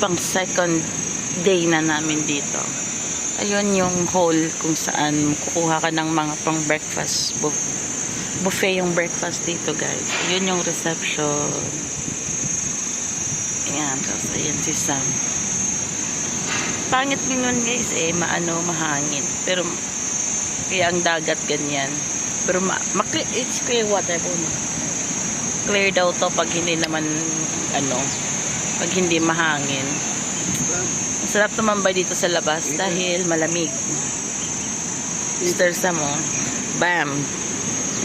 pang second day na namin dito. Ayun yung hall kung saan kukuha ka ng mga pang breakfast bu- buffet yung breakfast dito guys. Ayun yung reception. Ayan, tapos ayan si Sam. Pangit din yun guys eh, maano, mahangin. Pero kaya ang dagat ganyan. Pero ma, ma it's clear water po. Clear daw to pag hindi naman ano, pag hindi mahangin. Masarap tumambay dito sa labas dahil malamig. Mr. Samo, bam!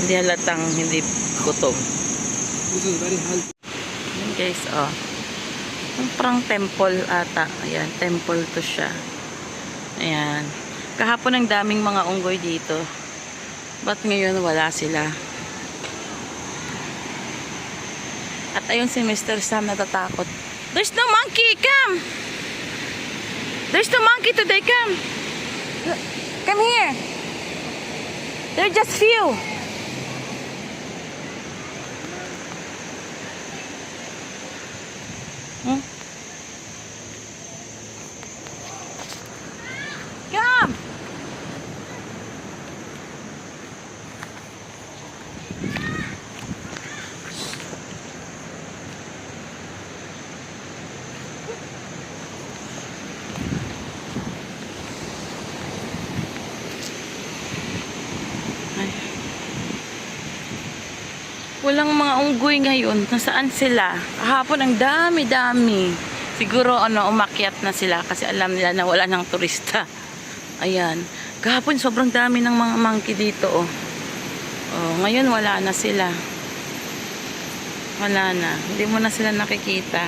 Hindi halatang hindi gutom. Ayan guys, oh. Yung parang temple ata. Ayan, temple to siya. Ayan. Kahapon ang daming mga unggoy dito. Ba't ngayon wala sila? At ayun si Mr. Sam natatakot. There's no monkey! Come! There's no monkey today! Come! Come here! There are just few! Hmm? Come! Ay. Walang mga unggoy ngayon. Nasaan sila? Kahapon ang dami-dami. Siguro ano, umakyat na sila kasi alam nila na wala ng turista. Ayan. Kahapon sobrang dami ng mga monkey dito oh. Oh, ngayon wala na sila. Wala na. Hindi mo na sila nakikita.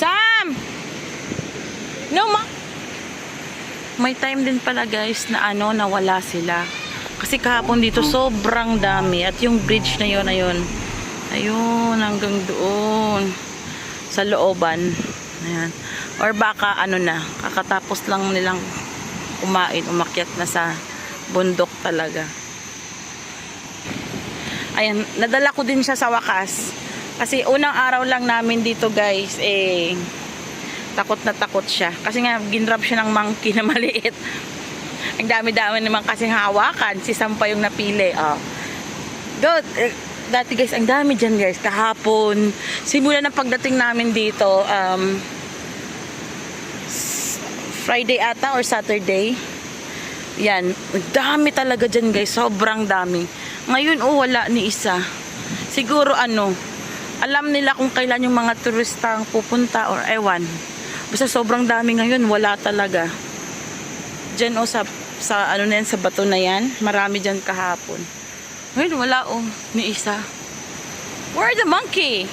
Sam! No, ma! May time din pala guys na ano, na wala sila. Kasi kahapon dito sobrang dami. At yung bridge na yun, ayun. Ayun, hanggang doon. Sa looban. Ayan. Or baka ano na, kakatapos lang nilang kumain, umakyat na sa bundok talaga. Ayan, nadala ko din siya sa wakas. Kasi unang araw lang namin dito guys, eh, takot na takot siya. Kasi nga, ginrab siya ng monkey na maliit. Ang dami-dami naman kasing hawakan. Si Sam pa yung napili. Oh. Good. Eh, dati guys, ang dami dyan guys. Kahapon. Simula ng pagdating namin dito, um, Friday ata or Saturday. Yan. Ang dami talaga dyan guys. Sobrang dami. Ngayon, oh, wala ni isa. Siguro ano, alam nila kung kailan yung mga turista ang pupunta or ewan. Basta sobrang dami ngayon, wala talaga. Diyan o sa, sa ano na yan, sa bato na yan, marami dyan kahapon. Ngayon wala o, ni isa. Where the monkey?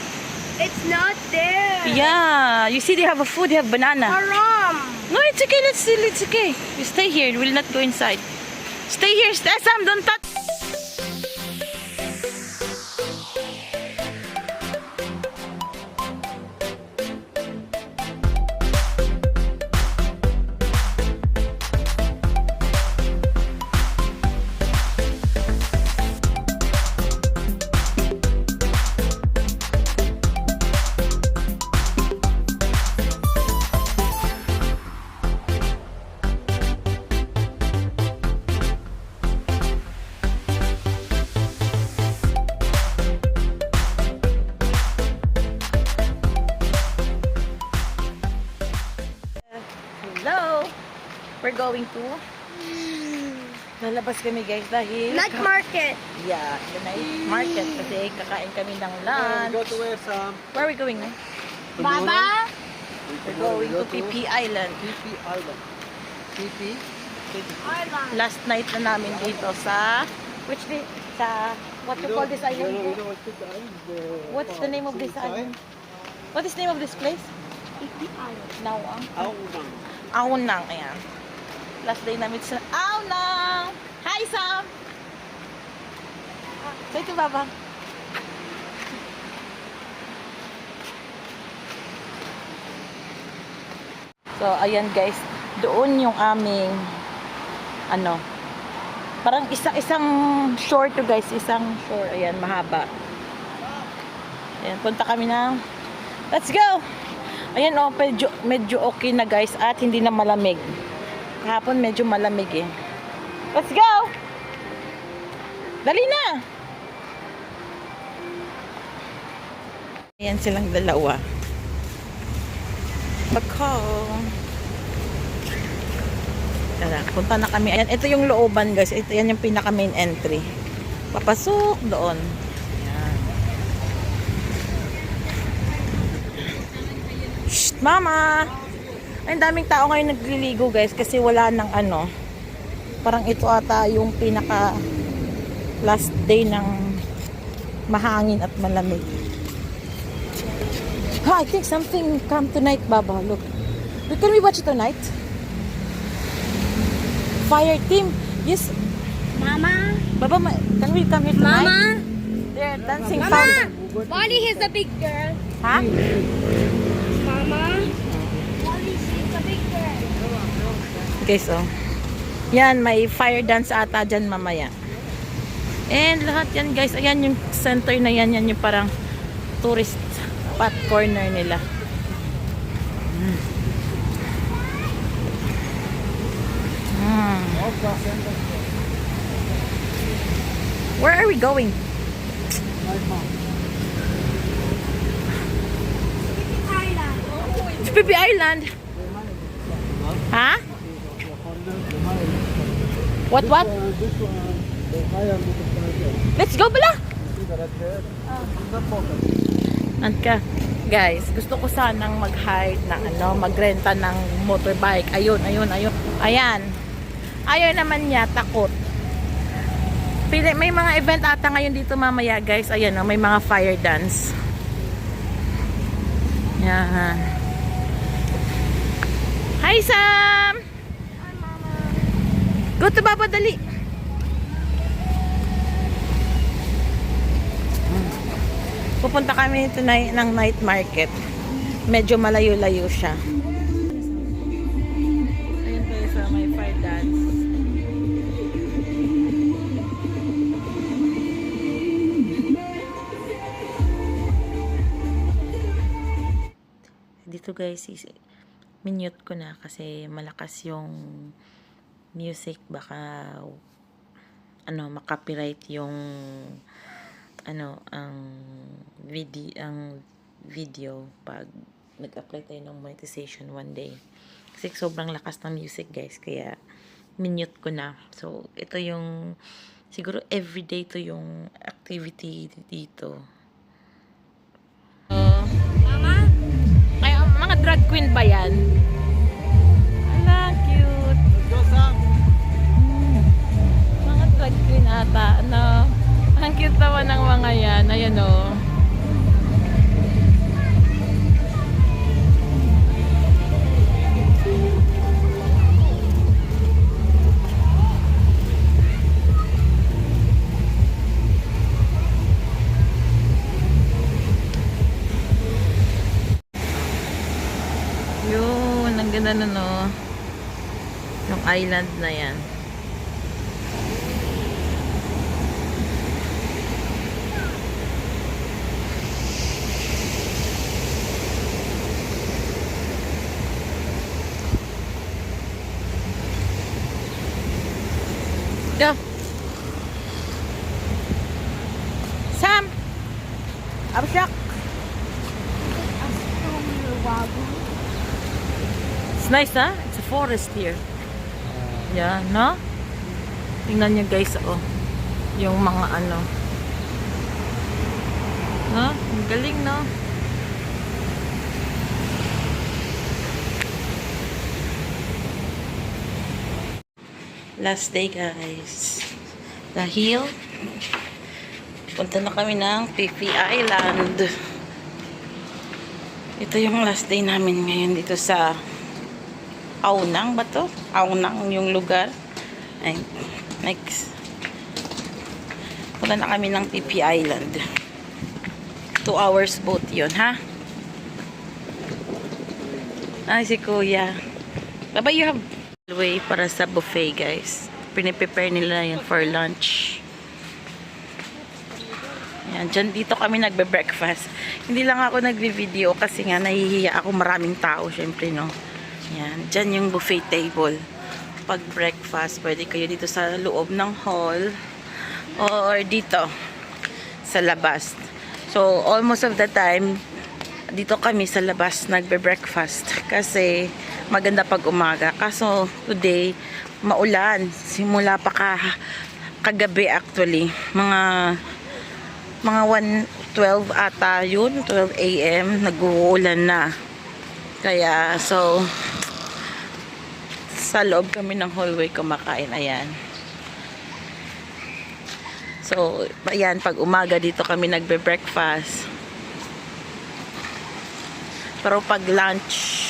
It's not there. Yeah, you see they have a food, they have banana. Haram. No, it's okay, let's see, it's okay. You stay here, we'll not go inside. Stay here, stay, Sam, don't touch. Going to... Lalabas kami guys dahil... Night market. Yeah, the night market kasi kakain kami ng And go lunch. to where Sam? Where are we going now? Baba. We're going to PP Island. PP Island. PP? Island. Last night na namin dito sa... Which day? Sa... What you call this island? what's the island? The name of this island? What is the name of this place? Nawang. Aonang. Aunang, ayan. Last day namin sa Aunang! Hi, Sam! Say to Baba. So, ayan guys. Doon yung aming ano parang isang isang shore to guys. Isang shore. Ayan, mahaba. Ayan, punta kami na. Let's go! Ayan oh, medyo, medyo okay na guys at hindi na malamig. Kahapon medyo malamig eh. Let's go! Dali na! Ayan silang dalawa. Bako. Tara, punta na kami. Ayan, ito yung looban guys. Ito yan yung pinaka main entry. Papasok doon. Ayan. Shh, mama! Ay, ang daming tao ngayon nagliligo guys kasi wala nang ano. Parang ito ata yung pinaka last day ng mahangin at malamig. Ha, I think something come tonight, Baba. Look. Look, Can we watch it tonight? Fire team. Yes. Mama. Baba, ma- can we come here tonight? Mama. They're dancing Mama. fountain. Bonnie is a big girl. Ha? Mama. Bonnie, she's a big girl. Okay, so. Yan, may fire dance ata dyan mamaya. And lahat yan guys, ayan yung center na yan, yan yung parang tourist spot corner nila. Mm. Mm. Where are we going? Thailand. To Pipi Island. Ha? What what? Let's go bala. Focus. Anka, guys, gusto ko sanang mag-hide na ano, magrenta ng motorbike. Ayun, ayun, ayun. Ayan. Ayaw naman niya, takot. Pili, may mga event ata ngayon dito mamaya, guys. Ayan, oh, may mga fire dance. Yan. Hi, Sam! Go to Baba, dali. Pupunta kami tonight ng night market. Medyo malayo-layo siya. Ayun tayo sa may fire dance. Dito guys, is minute ko na kasi malakas yung music baka ano makopyright yung ano ang video ang video pag nag-apply tayo ng monetization one day kasi sobrang lakas ng music guys kaya minute ko na so ito yung siguro everyday to yung activity dito uh, Mama. ay mga drag queen ba yan? Queen ata, ano? Ang cute naman ng mga yan. Ayan o. Yun, ang ganda na no. Yung island na yan. Go. Sam. Abshak. It's nice, ha? It's a forest here. Yeah, no? Tingnan niyo guys, oh. Yung mga ano. No? Ang galing, no? Last day, guys. The hill. Punta na kami ng Pipi Island. Ito yung last day namin ngayon dito sa Aunang ba to? Aunang yung lugar. Ay, next. Punta na kami ng Pipi Island. Two hours boat yun, ha? Ay, si Kuya. Baba, you have way para sa buffet, guys. Piniprepare nila yun for lunch. Yan, dyan dito kami nagbe-breakfast. Hindi lang ako nagbe-video kasi nga nahihiya ako maraming tao, syempre, no. Yan, dyan yung buffet table. Pag breakfast, pwede kayo dito sa loob ng hall or dito sa labas. So, almost of the time, dito kami sa labas nagbe-breakfast kasi maganda pag umaga. Kaso, today, maulan. Simula pa ka, kagabi actually. Mga mga 1.12 ata yun, 12 a.m. nag-uulan na. Kaya, so, sa loob kami ng hallway kumakain. Ayan. So, ayan, pag umaga dito kami nagbe-breakfast. Pero pag lunch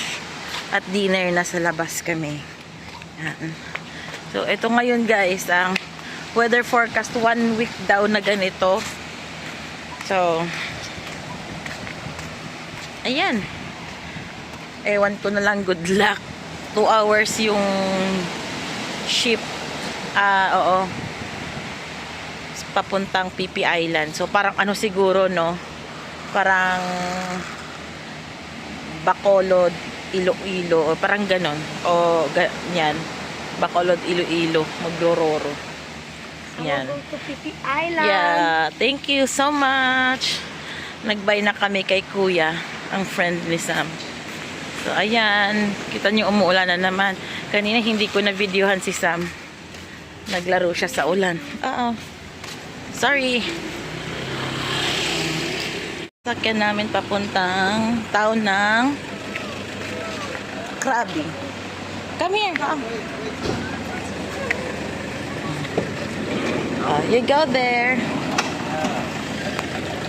at dinner, nasa labas kami. Ayan. So, ito ngayon guys, ang weather forecast one week daw na ganito. So, ayan. Ewan ko na lang, good luck. Two hours yung ship. Ah, oo. Papuntang PP Island. So, parang ano siguro, no? Parang Bacolod, Iloilo, o parang ganon. O, ganyan. Bacolod, Iloilo, Maglororo. Yan. To Pipi Island. Yeah, thank you so much. Nagbay na kami kay Kuya, ang friend ni Sam. So, ayan. Kita niyo umuulan na naman. Kanina hindi ko na videohan si Sam. Naglaro siya sa ulan. Oo. Sorry. Sakyan namin papuntang town ng Krabi. Come here. Come. Oh, you go there.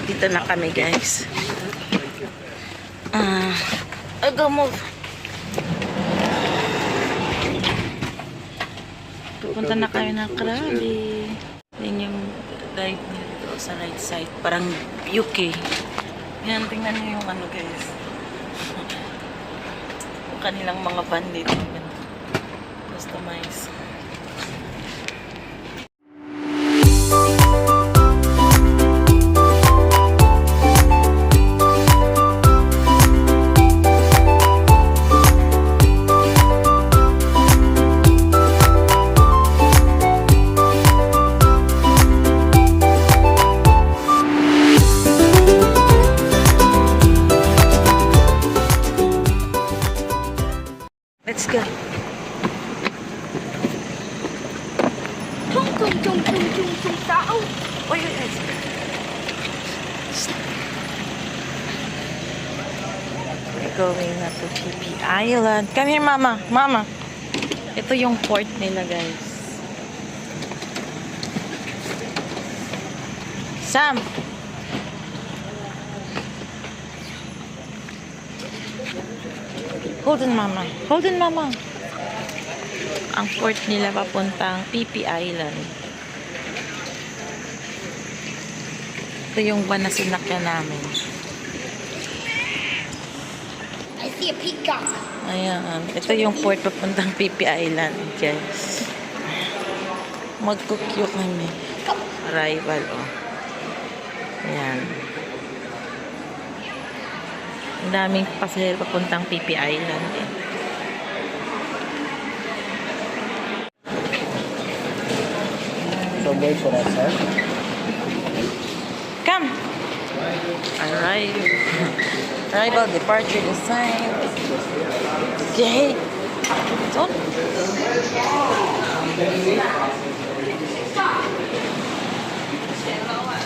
Dito na kami, guys. Uh, go move. Pupunta na kami ng Krabi. Yan yung guide niyo dito sa right side. Parang UK. Yan, tingnan niyo yung ano, guys. Kanilang mga van dito. Going na to PP Island. Come here, mama. Mama. Ito yung port nila, guys. Sam. Hold on, mama. Hold on, mama. Ang port nila papuntang PP Island. Ito yung van na sinakyan namin. I see a peacock. Ayan. Ito yung port papuntang PP Island, guys. Mag-cookyo kami. Arrival, oh. Ayan. Ang daming pasahero papuntang PP Island, eh. So wait for us, sir. Come! Arrive. Arrival, departure, the sign. Okay. So,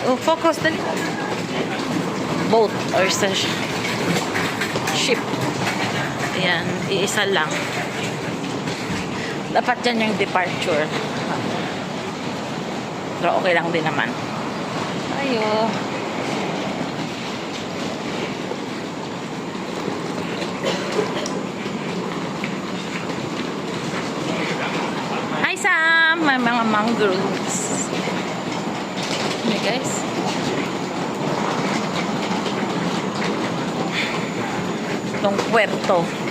oh, focus dali. Boat or sa sh- ship. Ayan, iisa lang. Dapat yan yung departure. Pero okay lang din naman. Ayo. Hi Sam! May mga mangroves. Hey guys. Itong puerto.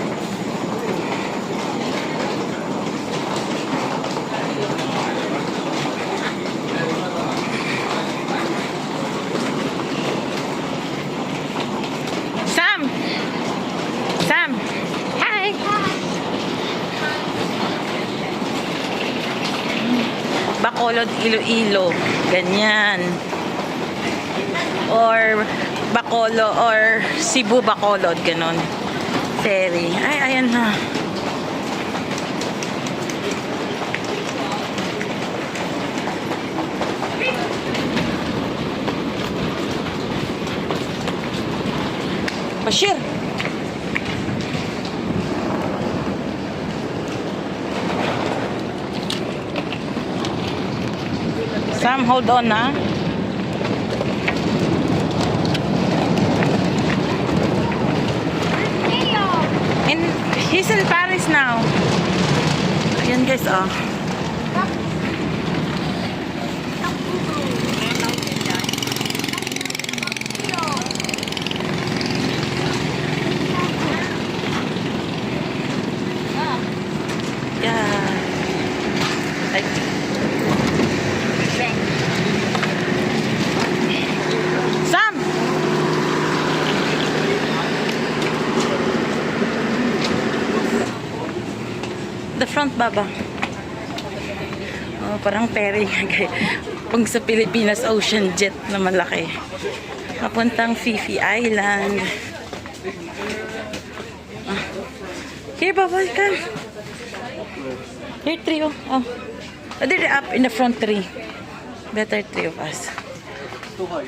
Bacolod, Iloilo. Ganyan. Or Bacolo or Cebu Bacolod, ganon. Ferry. Ay, ayan na. Bashir! Hold on na. In, he's in Paris now. Ayan guys, oh. Yeah. Ay. Sam! The front baba. Oh, parang ferry nga guys. Pag sa Pilipinas Ocean Jet na malaki. Papuntang Fifi Island. Ah. Here, babay ka. Here, three. Oh. oh. Oh, they're up in the front three. Better three of us. High.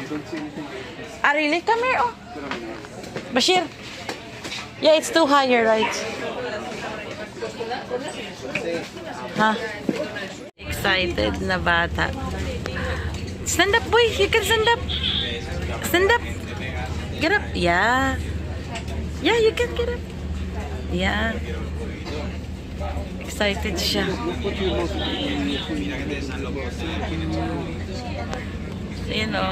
Ah, really? Come here, oh. Bashir. Yeah, it's too higher, right? Ha? Excited na bata. Stand up, boy. You can stand up. Stand up. Get up. Yeah. Yeah, you can get up. Yeah. Excited siya. Ayun o,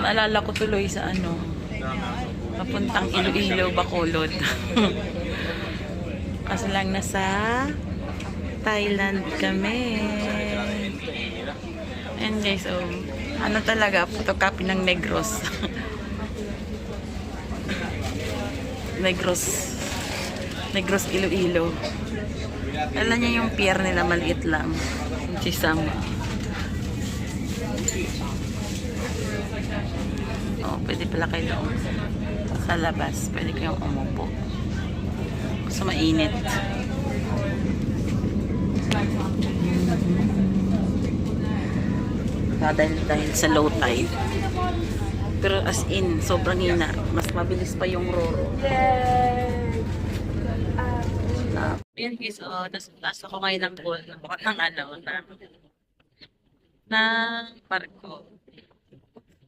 naalala ko tuloy sa ano, papuntang Iloilo, Bacolod. Kasi lang nasa Thailand kami. And guys, oh, ano talaga, photocopy ng Negros. Negros. Negros Iloilo. Alam niya yung pier nila maliit lang. Yung Chisama. Oh, pwede pala kayo. Sa labas, pwede kayong umupo. Kasi mainit. Dahil, dahil sa low tide. Pero as in, sobrang hina. Mas mabilis pa yung roro. Uh, yan guys, oh, tas, tas ako ngayon ng pool. Ng ano, na na barko.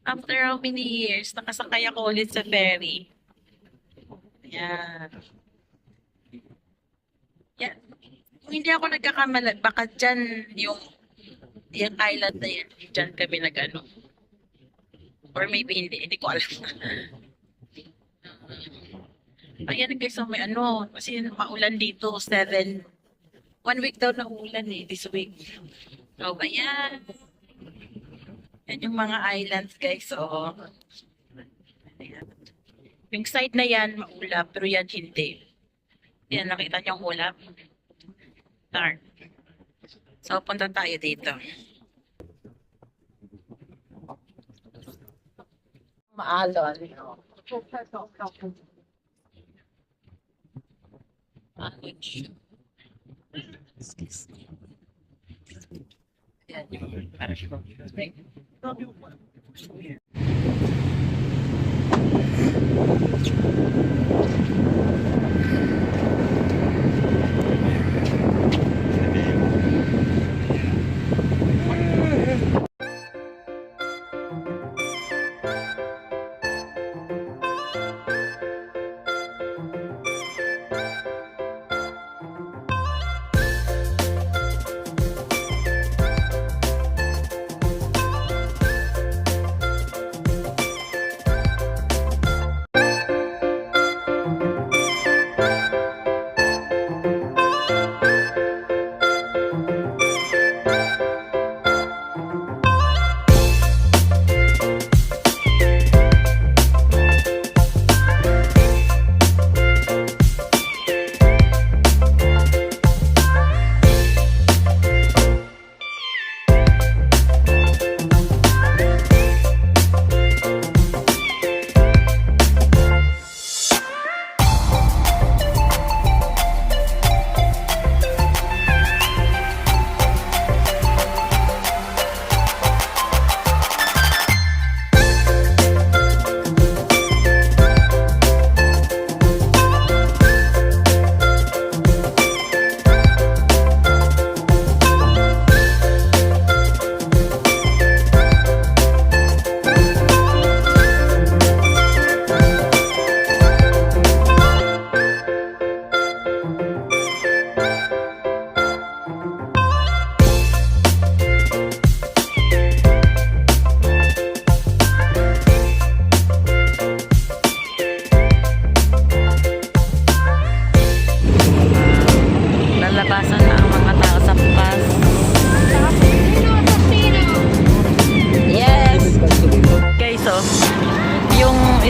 After how many years, nakasakay ako ulit sa ferry. Yan. Yan. Kung hindi ako nagkakamala, baka dyan yung yung island na yan, dyan kami nag ano. Or maybe hindi, hindi ko alam. Ayan guys, so may ano, kasi maulan dito, seven. One week daw na ulan eh, this week. So, ayan. Yan yung mga islands guys, so. Ayan. Yung side na yan, maulap, pero yan hindi. Yan, nakita niyo ang ulap. Dark. So, punta tayo dito. Maalon. Maalon. Excuse me. Ayan.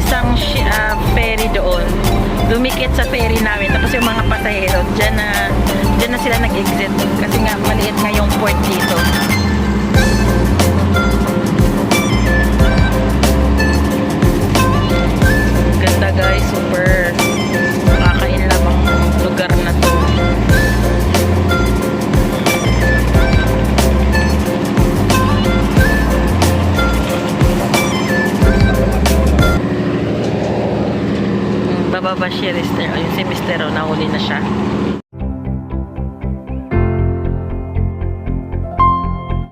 isang uh, ferry doon. Dumikit sa ferry namin. Tapos yung mga pasahero, dyan na, dyan na sila nag-exit. Kasi nga, maliit nga yung port dito. Ganda guys, super Bababa si Mister. Ayun si Mister, oh, nahuli na siya.